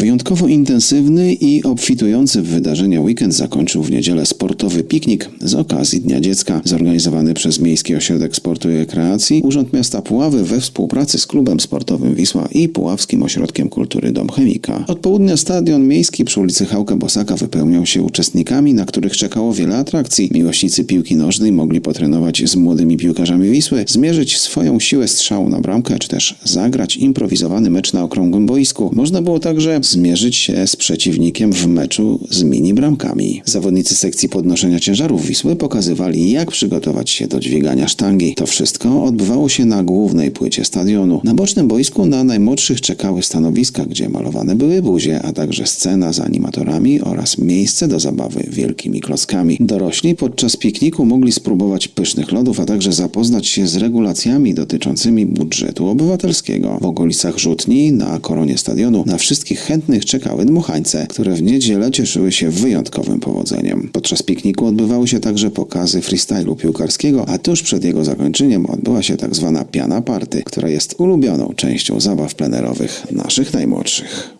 Wyjątkowo intensywny i obfitujący w wydarzenia weekend zakończył w niedzielę sportowy piknik z okazji Dnia Dziecka, zorganizowany przez Miejski Ośrodek Sportu i Rekreacji, Urząd Miasta Puławy we współpracy z Klubem Sportowym Wisła i Puławskim Ośrodkiem Kultury Dom Chemika. Od południa stadion miejski przy ulicy Hałka Bosaka wypełniał się uczestnikami, na których czekało wiele atrakcji. Miłośnicy piłki nożnej mogli potrenować z młodymi piłkarzami Wisły, zmierzyć swoją siłę strzału na bramkę, czy też zagrać improwizowany mecz na okrągłym boisku. Można było także zmierzyć się z przeciwnikiem w meczu z mini bramkami. Zawodnicy sekcji podnoszenia ciężarów Wisły pokazywali, jak przygotować się do dźwigania sztangi. To wszystko odbywało się na głównej płycie stadionu. Na bocznym boisku na najmłodszych czekały stanowiska, gdzie malowane były buzie, a także scena z animatorami oraz miejsce do zabawy wielkimi klockami. Dorośli podczas pikniku mogli spróbować pysznych lodów, a także zapoznać się z regulacjami dotyczącymi budżetu obywatelskiego. W okolicach rzutni na koronie stadionu na wszystkich chętnych czekały dmuchańce, które w niedzielę cieszyły się wyjątkowym powodzeniem. Podczas pikniku odbywały się także pokazy freestylu piłkarskiego, a tuż przed jego zakończeniem odbyła się tak zwana piana party, która jest ulubioną częścią zabaw plenerowych naszych najmłodszych.